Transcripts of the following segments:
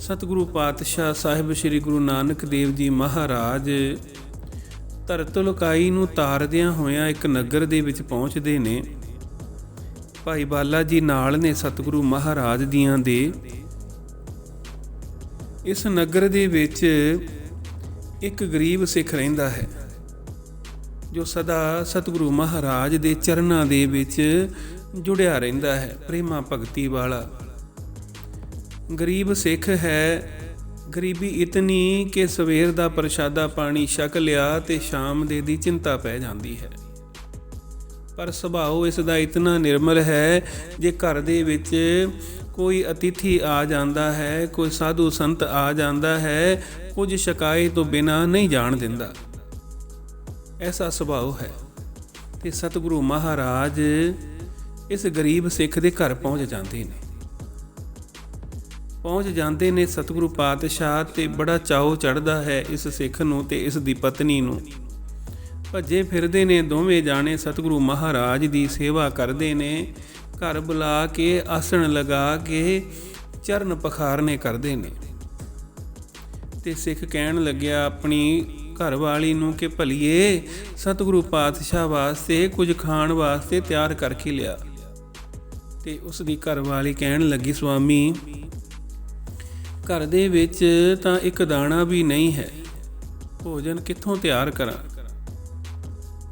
ਸਤਿਗੁਰੂ ਪਾਤਸ਼ਾਹ ਸਾਹਿਬ ਸ੍ਰੀ ਗੁਰੂ ਨਾਨਕ ਦੇਵ ਜੀ ਮਹਾਰਾਜ ਧਰਤ ਲੋਕਾਈ ਨੂੰ ਤਾਰਦਿਆਂ ਹੋਇਆਂ ਇੱਕ ਨਗਰ ਦੇ ਵਿੱਚ ਪਹੁੰਚਦੇ ਨੇ। ਭਾਈ ਬਾਲਾ ਜੀ ਨਾਲ ਨੇ ਸਤਿਗੁਰੂ ਮਹਾਰਾਜ ਦੀਆਂ ਦੇ। ਇਸ ਨਗਰ ਦੇ ਵਿੱਚ ਇੱਕ ਗਰੀਬ ਸਿੱਖ ਰਹਿੰਦਾ ਹੈ, ਜੋ ਸਦਾ ਸਤਿਗੁਰੂ ਮਹਾਰਾਜ ਦੇ ਚਰਨਾਂ ਦੇ ਵਿੱਚ ਜੁੜਿਆ ਰਹਿੰਦਾ ਹੈ, ਪ੍ਰੇਮਾ ਭਗਤੀ ਵਾਲਾ। ਗਰੀਬ ਸਿੱਖ ਹੈ, ਗਰੀਬੀ ਇਤਨੀ ਕਿ ਸਵੇਰ ਦਾ ਪ੍ਰਸ਼ਾਦਾ ਪਾਣੀ ਛਕ ਲਿਆ ਤੇ ਸ਼ਾਮ ਦੇ ਦੀ ਚਿੰਤਾ ਪੈ ਜਾਂਦੀ ਹੈ। ਪਰ ਸੁਭਾਅ ਇਸ ਦਾ ਇਤਨਾ ਨਿਰਮਲ ਹੈ ਜੇ ਘਰ ਦੇ ਵਿੱਚ ਕੋਈ ਅਤਿਥੀ ਆ ਜਾਂਦਾ ਹੈ, ਕੋਈ ਸਾਧੂ ਸੰਤ ਆ ਜਾਂਦਾ ਹੈ, ਕੁਝ ਸ਼ਿਕਾਇਤ ਤੋਂ ਬਿਨਾ ਨਹੀਂ ਜਾਣ ਦਿੰਦਾ। ਐਸਾ ਸੁਭਾਅ ਹੈ ਤੇ ਸਤਿਗੁਰੂ ਮਹਾਰਾਜ ਇਸ ਗਰੀਬ ਸਿੱਖ ਦੇ ਘਰ ਪਹੁੰਚ ਜਾਂਦੇ ਨੇ। ਪਹੁੰਚ ਜਾਂਦੇ ਨੇ ਸਤਿਗੁਰੂ ਪਾਤਸ਼ਾਹ ਤੇ ਬੜਾ ਚਾਉ ਚੜਦਾ ਹੈ ਇਸ ਸਿੱਖ ਨੂੰ ਤੇ ਇਸ ਦੀ ਪਤਨੀ ਨੂੰ। ਭੱਜੇ ਫਿਰਦੇ ਨੇ ਦੋਵੇਂ ਜਾਣੇ ਸਤਿਗੁਰੂ ਮਹਾਰਾਜ ਦੀ ਸੇਵਾ ਕਰਦੇ ਨੇ। ਘਰ ਬੁਲਾ ਕੇ ਆਸਣ ਲਗਾ ਕੇ ਚਰਨ ਪਖਾਰਨੇ ਕਰਦੇ ਨੇ। ਤੇ ਸਿੱਖ ਕਹਿਣ ਲੱਗਿਆ ਆਪਣੀ ਘਰ ਵਾਲੀ ਨੂੰ ਕਿ ਭਲੀਏ, ਸਤਿਗੁਰੂ ਪਾਤਸ਼ਾਹ ਵਾਸਤੇ ਕੁਝ ਖਾਣ ਵਾਸਤੇ ਤਿਆਰ ਕਰਕੇ ਲਿਆ। ਤੇ ਉਸ ਦੀ ਘਰ ਵਾਲੀ ਕਹਿਣ ਲੱਗੀ ਸੁਆਮੀ ਘਰ ਦੇ ਵਿੱਚ ਤਾਂ ਇੱਕ ਦਾਣਾ ਵੀ ਨਹੀਂ ਹੈ। ਭੋਜਨ ਕਿੱਥੋਂ ਤਿਆਰ ਕਰਾਂ?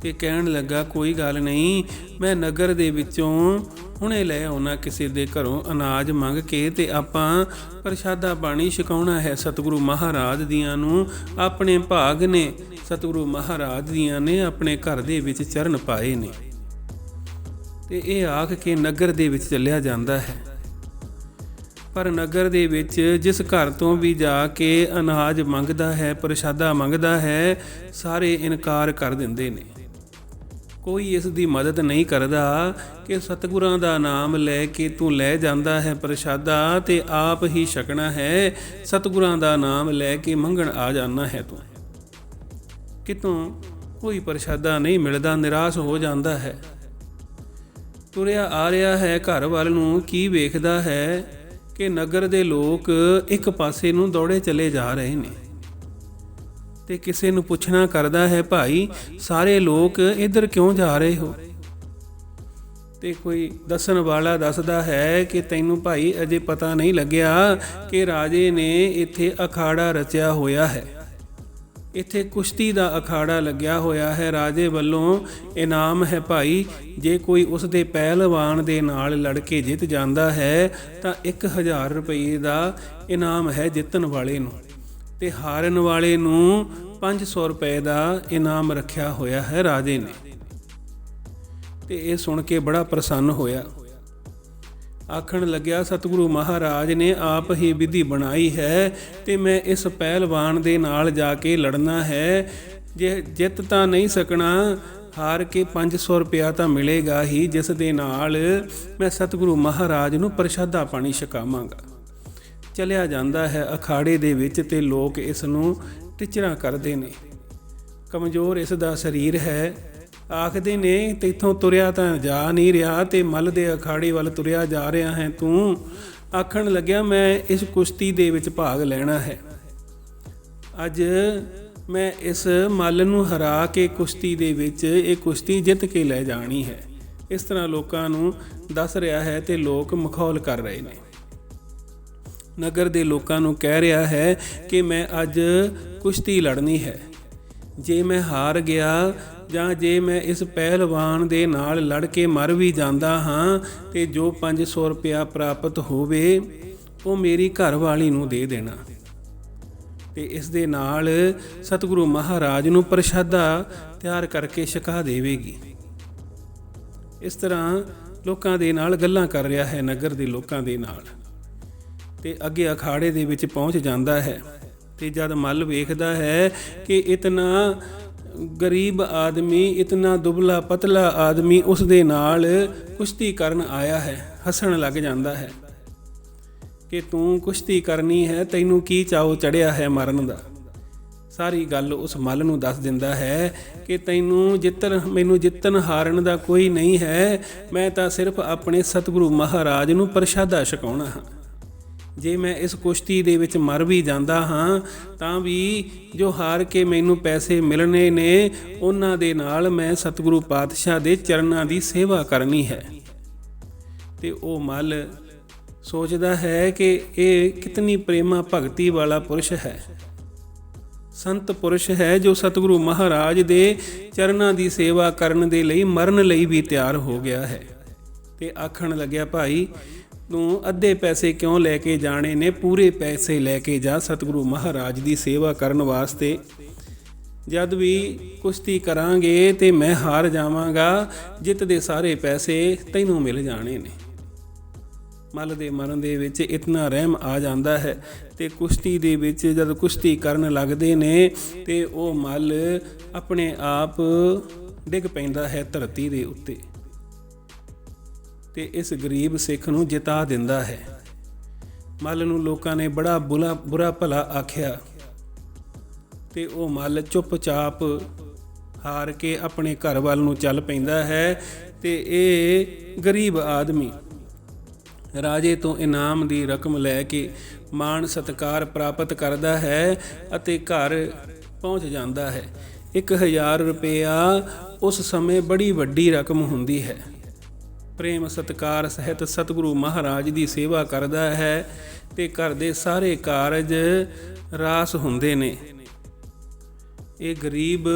ਤੇ ਕਹਿਣ ਲੱਗਾ, ਕੋਈ ਗੱਲ ਨਹੀਂ, ਮੈਂ ਨਗਰ ਦੇ ਵਿੱਚੋਂ ਹੁਣੇ ਲੈ ਆਉਣਾ ਕਿਸੇ ਦੇ ਘਰੋਂ ਅਨਾਜ ਮੰਗ ਕੇ ਤੇ ਆਪਾਂ ਪ੍ਰਸ਼ਾਦਾ ਪਾਣੀ ਛਕਾਉਣਾ ਹੈ। ਸਤਿਗੁਰੂ ਮਹਾਰਾਜ ਦੀਆਂ ਨੂੰ ਆਪਣੇ ਭਾਗ ਨੇ, ਸਤਿਗੁਰੂ ਮਹਾਰਾਜ ਦੀਆਂ ਨੇ ਆਪਣੇ ਘਰ ਦੇ ਵਿੱਚ ਚਰਨ ਪਾਏ ਨੇ। ਤੇ ਇਹ ਆਖ ਕੇ ਨਗਰ ਦੇ ਵਿੱਚ ਚੱਲਿਆ ਜਾਂਦਾ ਹੈ। ਪਰ ਨਗਰ ਦੇ ਵਿੱਚ ਜਿਸ ਘਰ ਤੋਂ ਵੀ ਜਾ ਕੇ ਅਨਾਜ ਮੰਗਦਾ ਹੈ, ਪ੍ਰਸ਼ਾਦਾ ਮੰਗਦਾ ਹੈ, ਸਾਰੇ ਇਨਕਾਰ ਕਰ ਦਿੰਦੇ ਨੇ। ਕੋਈ ਇਸ ਦੀ ਮਦਦ ਨਹੀਂ ਕਰਦਾ ਕਿ ਸਤਿਗੁਰਾਂ ਦਾ ਨਾਮ ਲੈ ਕੇ ਤੂੰ ਲੈ ਜਾਂਦਾ ਹੈ ਪ੍ਰਸ਼ਾਦਾ ਤੇ ਆਪ ਹੀ ਛਕਣਾ ਹੈ, ਸਤਿਗੁਰਾਂ ਦਾ ਨਾਮ ਲੈ ਕੇ ਮੰਗਣ ਆ ਜਾਣਾ ਹੈ ਤੂੰ। ਕਿਤੋਂ ਕੋਈ ਪ੍ਰਸ਼ਾਦਾ ਨਹੀਂ ਮਿਲਦਾ, ਨਿਰਾਸ਼ ਹੋ ਜਾਂਦਾ ਹੈ। ਤੁਰਿਆ ਆ ਰਿਹਾ ਹੈ ਘਰ ਵੱਲ ਨੂੰ, ਕੀ ਵੇਖਦਾ ਹੈ? ਕਿ ਨਗਰ ਦੇ ਲੋਕ ਇੱਕ ਪਾਸੇ ਨੂੰ ਦੌੜੇ ਚਲੇ ਜਾ ਰਹੇ ਨੇ। ਤੇ ਕਿਸੇ ਨੂੰ ਪੁੱਛਣਾ ਕਰਦਾ ਹੈ, ਭਾਈ, ਸਾਰੇ ਲੋਕ ਇੱਧਰ ਕਿਉਂ ਜਾ ਰਹੇ ਹੋ? ਤੇ ਕੋਈ ਦੱਸਣ ਵਾਲਾ ਦੱਸਦਾ ਹੈ ਕਿ ਤੈਨੂੰ ਭਾਈ ਅਜੇ ਪਤਾ ਨਹੀਂ ਲੱਗਿਆ ਕਿ ਰਾਜੇ ਨੇ ਇੱਥੇ ਅਖਾੜਾ ਰਚਿਆ ਹੋਇਆ ਹੈ। ਇੱਥੇ ਕੁਸ਼ਤੀ ਦਾ ਅਖਾੜਾ ਲੱਗਿਆ ਹੋਇਆ ਹੈ। ਰਾਜੇ ਵੱਲੋਂ ਇਨਾਮ ਹੈ ਭਾਈ, ਜੇ ਕੋਈ ਉਸ ਦੇ ਪਹਿਲਵਾਨ ਦੇ ਨਾਲ ਲੜ ਕੇ ਜਿੱਤ ਜਾਂਦਾ ਹੈ, ਤਾਂ 1000 ਰੁਪਏ ਦਾ ਇਨਾਮ ਹੈ ਜਿੱਤਣ ਵਾਲੇ ਨੂੰ। ਤੇ ਹਾਰਨ ਵਾਲੇ ਨੂੰ 500 ਰੁਪਏ ਦਾ ਇਨਾਮ ਰੱਖਿਆ ਹੋਇਆ ਹੈ ਰਾਜੇ ਨੇ। ਤੇ ਇਹ ਸੁਣ ਕੇ ਬੜਾ ਪ੍ਰਸੰਨ ਹੋਇਆ। ਆਖਣ ਲੱਗਿਆ, ਸਤਿਗੁਰੂ ਮਹਾਰਾਜ ਨੇ ਆਪ ਹੀ ਵਿਧੀ ਬਣਾਈ ਹੈ ਤੇ ਮੈਂ ਇਸ ਪਹਿਲਵਾਨ ਦੇ ਨਾਲ ਜਾ ਕੇ ਲੜਨਾ ਹੈ। ਜੇ ਜਿੱਤ ਤਾਂ ਨਹੀਂ ਸਕਣਾ, ਹਾਰ ਕੇ 500 ਰੁਪਇਆ ਤਾਂ ਮਿਲੇਗਾ ਹੀ। ਜਿਸ ਦੇ ਨਾਲ ਮੈਂ ਸਤਿਗੁਰੂ ਮਹਾਰਾਜ ਨੂੰ ਪ੍ਰਸ਼ਾਦਾ ਪਾਣੀ ਛਕਾਵਾਂਗਾ। ਚਲਿਆ ਜਾਂਦਾ ਹੈ ਅਖਾੜੇ ਦੇ ਵਿੱਚ ਤੇ ਲੋਕ ਇਸ ਨੂੰ ਟਿਚਰਾਂ ਕਰਦੇ ਨੇ। ਕਮਜ਼ੋਰ ਇਸ ਦਾ ਸਰੀਰ ਹੈ। ਆਖਦੇ ਨੇ, ਤੇਥੋਂ ਤੁਰਿਆ ਤਾਂ ਜਾ ਨਹੀਂ ਰਿਹਾ ਤੇ ਮੱਲ ਦੇ ਅਖਾੜੇ ਵੱਲ ਤੁਰਿਆ ਜਾ ਰਿਹਾ ਹੈ ਤੂੰ। ਆਖਣ ਲੱਗਿਆ, ਮੈਂ ਇਸ ਕੁਸ਼ਤੀ ਦੇ ਵਿੱਚ ਭਾਗ ਲੈਣਾ ਹੈ। ਅੱਜ ਮੈਂ ਇਸ ਮੱਲ ਨੂੰ ਹਰਾ ਕੇ ਕੁਸ਼ਤੀ ਦੇ ਵਿੱਚ ਇਹ ਕੁਸ਼ਤੀ ਜਿੱਤ ਕੇ ਲੈ ਜਾਣੀ ਹੈ। ਇਸ ਤਰ੍ਹਾਂ ਲੋਕਾਂ ਨੂੰ ਦੱਸ ਰਿਹਾ ਹੈ ਤੇ ਲੋਕ ਮਖੌਲ ਕਰ ਰਹੇ ਨੇ। ਨਗਰ ਦੇ ਲੋਕਾਂ ਨੂੰ ਕਹਿ ਰਿਹਾ ਹੈ ਕਿ, ਮੈਂ ਅੱਜ ਕੁਸ਼ਤੀ ਲੜਨੀ ਹੈ। ਜੇ ਮੈਂ ਹਾਰ ਗਿਆ ਜਾਂ ਜੇ ਮੈਂ ਇਸ ਪਹਿਲਵਾਨ ਦੇ ਨਾਲ ਲੜ ਕੇ ਮਰ ਵੀ ਜਾਂਦਾ ਹਾਂ ਤੇ ਜੋ 500 ਰੁਪਇਆ ਪ੍ਰਾਪਤ ਹੋਵੇ, ਉਹ ਮੇਰੀ ਘਰ ਵਾਲੀ ਨੂੰ ਦੇ ਦੇਣਾ। ਤੇ ਇਸ ਦੇ ਨਾਲ ਸਤਿਗੁਰੂ ਮਹਾਰਾਜ ਨੂੰ ਪ੍ਰਸ਼ਾਦਾ ਤਿਆਰ ਕਰਕੇ ਛਕਾ ਦੇਵੇਗੀ। ਇਸ ਤਰ੍ਹਾਂ ਲੋਕਾਂ ਦੇ ਨਾਲ ਗੱਲਾਂ ਕਰ ਰਿਹਾ ਹੈ, ਨਗਰ ਦੇ ਲੋਕਾਂ ਦੇ ਨਾਲ। ਤੇ ਅੱਗੇ ਅਖਾੜੇ ਦੇ ਵਿੱਚ ਪਹੁੰਚ ਜਾਂਦਾ ਹੈ। ਤੇ ਜਦ ਮੱਲ ਵੇਖਦਾ ਹੈ ਕਿ ਇਤਨਾ ਗਰੀਬ ਆਦਮੀ, ਇਤਨਾ ਦੁਬਲਾ ਪਤਲਾ ਆਦਮੀ ਉਸ ਦੇ ਨਾਲ ਕੁਸ਼ਤੀ ਕਰਨ ਆਇਆ ਹੈ, ਹੱਸਣ ਲੱਗ ਜਾਂਦਾ ਹੈ। ਕਿ ਤੂੰ ਕੁਸ਼ਤੀ ਕਰਨੀ ਹੈ, ਤੈਨੂੰ ਕੀ ਚਾਉ ਚੜਿਆ ਹੈ ਮਰਨ ਦਾ? ਸਾਰੀ ਗੱਲ ਉਸ ਮੱਲ ਨੂੰ ਦੱਸ ਦਿੰਦਾ ਹੈ ਕਿ ਤੈਨੂੰ ਜਿੱਤਨ ਮੈਨੂੰ ਜਿੱਤਨ ਹਾਰਨ ਦਾ ਕੋਈ ਨਹੀਂ ਹੈ, ਮੈਂ ਤਾਂ ਸਿਰਫ ਆਪਣੇ ਸਤਿਗੁਰੂ ਮਹਾਰਾਜ ਨੂੰ ਪ੍ਰਸ਼ਾਦਾ ਛਕਾਉਣਾ ਹਾਂ। ਜੇ ਮੈਂ ਇਸ ਕੁਸ਼ਤੀ ਦੇ ਵਿੱਚ ਮਰ ਵੀ ਜਾਂਦਾ ਹਾਂ, ਤਾਂ ਵੀ ਜੋ ਹਾਰ ਕੇ ਮੈਨੂੰ ਪੈਸੇ ਮਿਲਣੇ ਨੇ, ਉਹਨਾਂ ਦੇ ਨਾਲ ਮੈਂ ਸਤਿਗੁਰੂ ਪਾਤਸ਼ਾਹ ਦੇ ਚਰਨਾਂ ਦੀ ਸੇਵਾ ਕਰਨੀ ਹੈ। ਤੇ ਉਹ ਮਲ ਸੋਚਦਾ ਹੈ ਕਿ ਇਹ ਕਿਤਨੀ ਪ੍ਰੇਮਾ ਭਗਤੀ ਵਾਲਾ ਪੁਰਸ਼ ਹੈ। ਸੰਤ ਪੁਰਸ਼ ਹੈ ਜੋ ਸਤਿਗੁਰੂ ਮਹਾਰਾਜ ਦੇ ਚਰਨਾਂ ਦੀ ਸੇਵਾ ਕਰਨ ਦੇ ਲਈ ਮਰਨ ਲਈ ਵੀ ਤਿਆਰ ਹੋ ਗਿਆ ਹੈ। ਤੇ ਆਖਣ ਲੱਗਿਆ, ਭਾਈ ਤੂੰ ਅੱਧੇ ਪੈਸੇ ਕਿਉਂ ਲੈ ਕੇ ਜਾਣੇ ਨੇ? ਪੂਰੇ ਪੈਸੇ ਲੈ ਕੇ ਜਾ ਸਤਿਗੁਰੂ ਮਹਾਰਾਜ ਦੀ ਸੇਵਾ ਕਰਨ ਵਾਸਤੇ। ਜਦ ਵੀ ਕੁਸ਼ਤੀ ਕਰਾਂਗੇ ਤੇ ਮੈਂ ਹਾਰ ਜਾਵਾਂਗਾ, ਜਿੱਤ ਦੇ ਸਾਰੇ ਪੈਸੇ ਤੈਨੂੰ ਮਿਲ ਜਾਣੇ ਨੇ। ਮਲ ਦੇ ਮਰਨ ਦੇ ਵਿੱਚ ਇਤਨਾ ਰਹਿਮ ਆ ਜਾਂਦਾ ਹੈ ਤੇ ਕੁਸ਼ਤੀ ਦੇ ਵਿੱਚ ਜਦ ਕੁਸ਼ਤੀ ਕਰਨ ਲੱਗਦੇ ਨੇ ਤੇ ਉਹ ਮਲ ਆਪਣੇ ਆਪ ਡਿੱਗ ਪੈਂਦਾ ਹੈ ਧਰਤੀ ਦੇ ਉੱਤੇ। ਤੇ ਇਸ ਗਰੀਬ ਸਿੱਖ ਨੂੰ ਜਿਤਾ ਦਿੰਦਾ ਹੈ। ਮੱਲ ਨੂੰ ਲੋਕਾਂ ਨੇ ਬੜਾ ਬੁਲਾ, ਬੁਰਾ ਭਲਾ ਆਖਿਆ। ਤੇ ਉਹ ਮਲ ਚੁੱਪਚਾਪ ਹਾਰ ਕੇ ਆਪਣੇ ਘਰ ਵੱਲ ਨੂੰ ਚੱਲ ਪੈਂਦਾ ਹੈ ਤੇ ਇਹ ਗਰੀਬ ਆਦਮੀ ਰਾਜੇ ਤੋਂ ਇਨਾਮ ਦੀ ਰਕਮ ਲੈ ਕੇ ਮਾਣ ਸਤਕਾਰ ਪ੍ਰਾਪਤ ਕਰਦਾ ਹੈ ਅਤੇ ਘਰ ਪਹੁੰਚ ਜਾਂਦਾ ਹੈ। 1000 ਰੁਪਇਆ ਉਸ ਸਮੇਂ ਬੜੀ ਵੱਡੀ ਰਕਮ ਹੁੰਦੀ ਹੈ। ਪ੍ਰੇਮ, ਸਤਕਾਰ ਸਹਿਤ ਸਤਿਗੁਰੂ ਮਹਾਰਾਜ ਦੀ ਸੇਵਾ ਕਰਦਾ ਹੈ ਤੇ ਘਰ ਦੇ ਸਾਰੇ ਕਾਰਜ ਰਾਸ ਹੁੰਦੇ ਨੇ। ਇਹ ਗਰੀਬ,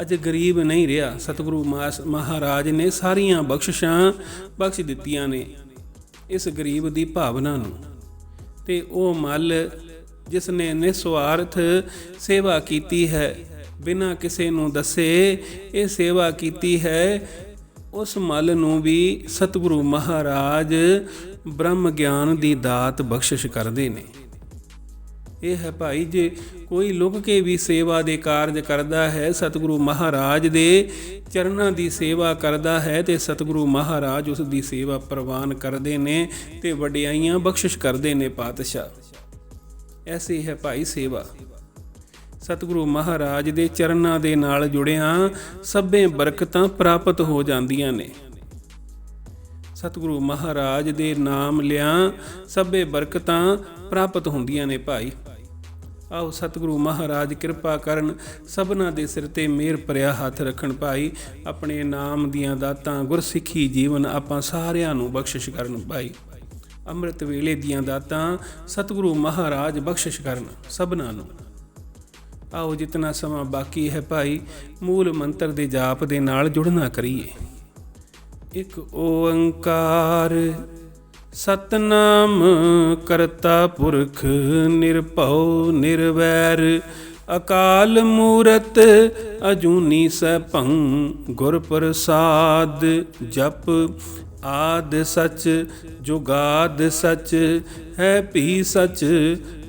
ਅਜ ਗਰੀਬ ਨਹੀਂ ਰਿਹਾ। ਸਤਿਗੁਰੂ ਮਹਾਰਾਜ ਨੇ ਸਾਰੀਆਂ ਬਖਸ਼ਿਸ਼ਾਂ ਬਖਸ਼ ਦਿੱਤੀਆਂ ਨੇ ਇਸ ਗਰੀਬ ਦੀ ਭਾਵਨਾ ਨੂੰ। ਤੇ ਉਹ ਮਲ ਜਿਸ ਨੇ ਨਿਸਵਾਰਥ ਸੇਵਾ ਕੀਤੀ ਹੈ, ਬਿਨਾਂ ਕਿਸੇ ਨੂੰ ਦੱਸੇ ਇਹ ਸੇਵਾ ਕੀਤੀ ਹੈ ਉਸ ਮਲ ਨੂੰ ਵੀ ਸਤਿਗੁਰੂ ਮਹਾਰਾਜ ਬ੍ਰਹਮ ਗਿਆਨ ਦੀ ਦਾਤ ਬਖਸ਼ਿਸ਼ ਕਰਦੇ ਨੇ। ਇਹ ਹੈ ਭਾਈ, ਜੇ ਕੋਈ ਲੁਕ ਕੇ ਵੀ ਸੇਵਾ ਦੇ ਕਾਰਜ ਕਰਦਾ ਹੈ, ਸਤਿਗੁਰੂ ਮਹਾਰਾਜ ਦੇ ਚਰਨਾਂ ਦੀ ਸੇਵਾ ਕਰਦਾ ਹੈ, ਤੇ ਸਤਿਗੁਰੂ ਮਹਾਰਾਜ ਉਸ ਦੀ ਸੇਵਾ ਪ੍ਰਵਾਨ ਕਰਦੇ ਨੇ ਤੇ ਵਡਿਆਈਆਂ ਬਖਸ਼ਿਸ਼ ਕਰਦੇ ਨੇ ਪਾਤਸ਼ਾਹ। ਐਸੀ ਹੈ ਭਾਈ ਸੇਵਾ। ਸਤਿਗੁਰੂ ਮਹਾਰਾਜ ਦੇ ਚਰਨਾਂ ਦੇ ਨਾਲ ਜੁੜਿਆਂ ਸਭੇ ਬਰਕਤਾਂ ਪ੍ਰਾਪਤ ਹੋ ਜਾਂਦੀਆਂ ਨੇ। ਸਤਿਗੁਰੂ ਮਹਾਰਾਜ ਦੇ ਨਾਮ ਲਿਆਂ ਸਭੇ ਬਰਕਤਾਂ ਪ੍ਰਾਪਤ ਹੁੰਦੀਆਂ ਨੇ ਭਾਈ। ਆਓ ਸਤਿਗੁਰੂ ਮਹਾਰਾਜ ਕਿਰਪਾ ਕਰਨ ਸਭਨਾ ਦੇ ਸਿਰ ਤੇ ਮਿਹਰ ਭਰਿਆ ਹੱਥ ਰੱਖਣ ਭਾਈ। ਆਪਣੇ ਨਾਮ ਦੀਆਂ ਦਾਤਾਂ ਗੁਰਸਿੱਖੀ ਜੀਵਨ ਆਪਾਂ ਸਾਰਿਆਂ ਨੂੰ ਬਖਸ਼ਿਸ਼ ਕਰਨ ਭਾਈ। ਅੰਮ੍ਰਿਤ ਵੇਲੇ ਦੀਆਂ ਦਾਤਾਂ ਸਤਿਗੁਰੂ ਮਹਾਰਾਜ ਬਖਸ਼ਿਸ਼ ਕਰਨ ਸਭਨਾ ਨੂੰ। ਆਓ ਜਿਤਨਾ ਸਮਾਂ ਬਾਕੀ ਹੈ ਭਾਈ, ਮੂਲ ਮੰਤਰ ਦੇ ਜਾਪ ਦੇ ਨਾਲ ਜੁੜਨਾ ਕਰੀਏ। ਇੱਕ ਓੰਕਾਰ, ਸਤਨਾਮ ਕਰਤਾ ਪੁਰਖ, ਨਿਰਭਉ, ਨਿਰਵੈਰ, ਅਕਾਲ ਮੂਰਤ, ਅਜੂਨੀ ਸੈਭੰ, ਗੁਰ ਪ੍ਰਸਾਦ, ਜਪ ਆਦ ਸਚ, ਜੁਗਾਦ ਸਚ, ਹੈ ਭੀ ਸਚ